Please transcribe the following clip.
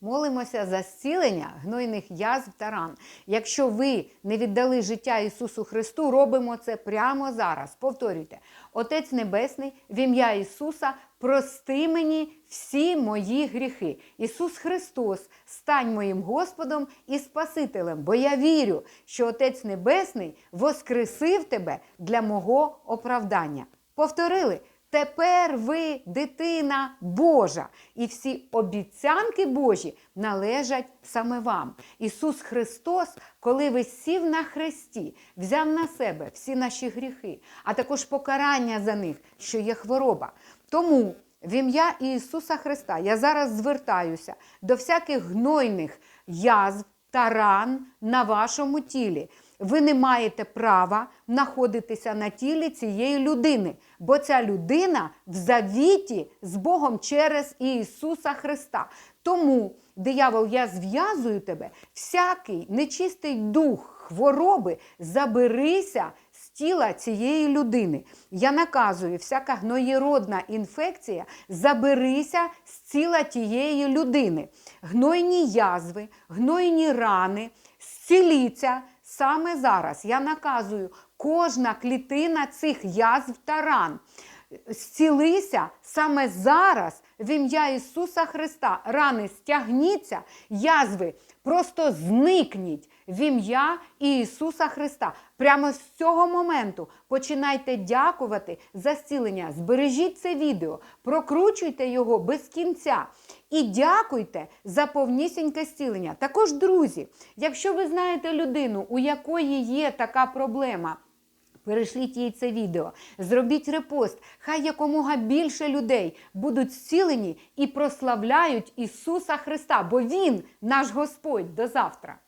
Молимося за зцілення гнойних язв та ран. Якщо ви не віддали життя Ісусу Христу, робимо це прямо зараз. Повторюйте, Отець Небесний, в ім'я Ісуса, прости мені всі мої гріхи. Ісус Христос, стань моїм Господом і Спасителем, бо я вірю, що Отець Небесний воскресив тебе для мого оправдання. Повторили. Тепер ви дитина Божа, і всі обіцянки Божі належать саме вам. Ісус Христос, коли висів на хресті, взяв на себе всі наші гріхи, а також покарання за них, що є хвороба. Тому в ім'я Ісуса Христа я зараз звертаюся до всяких гнойних язв та ран на вашому тілі. Ви не маєте права знаходитися на тілі цієї людини, бо ця людина в завіті з Богом через Ісуса Христа. Тому, диявол, я зв'язую тебе, всякий нечистий дух хвороби, заберися тіла цієї людини. Я наказую, всяка гноєродна інфекція, заберися з тіла тієї людини. Гнойні язви, гнойні рани, зціліться саме зараз. Я наказую, кожна клітина цих язв та ран. Зцілися саме зараз в ім'я Ісуса Христа. Рани стягніться, язви просто зникніть в ім'я Ісуса Христа. Прямо з цього моменту починайте дякувати за зцілення. Збережіть це відео, прокручуйте його без кінця. І дякуйте за повнісіньке зцілення. Також, друзі, якщо ви знаєте людину, у якої є така проблема, Перешліть їй це відео, зробіть репост. Хай якомога більше людей будуть зцілені і прославляють Ісуса Христа, бо Він наш Господь до завтра.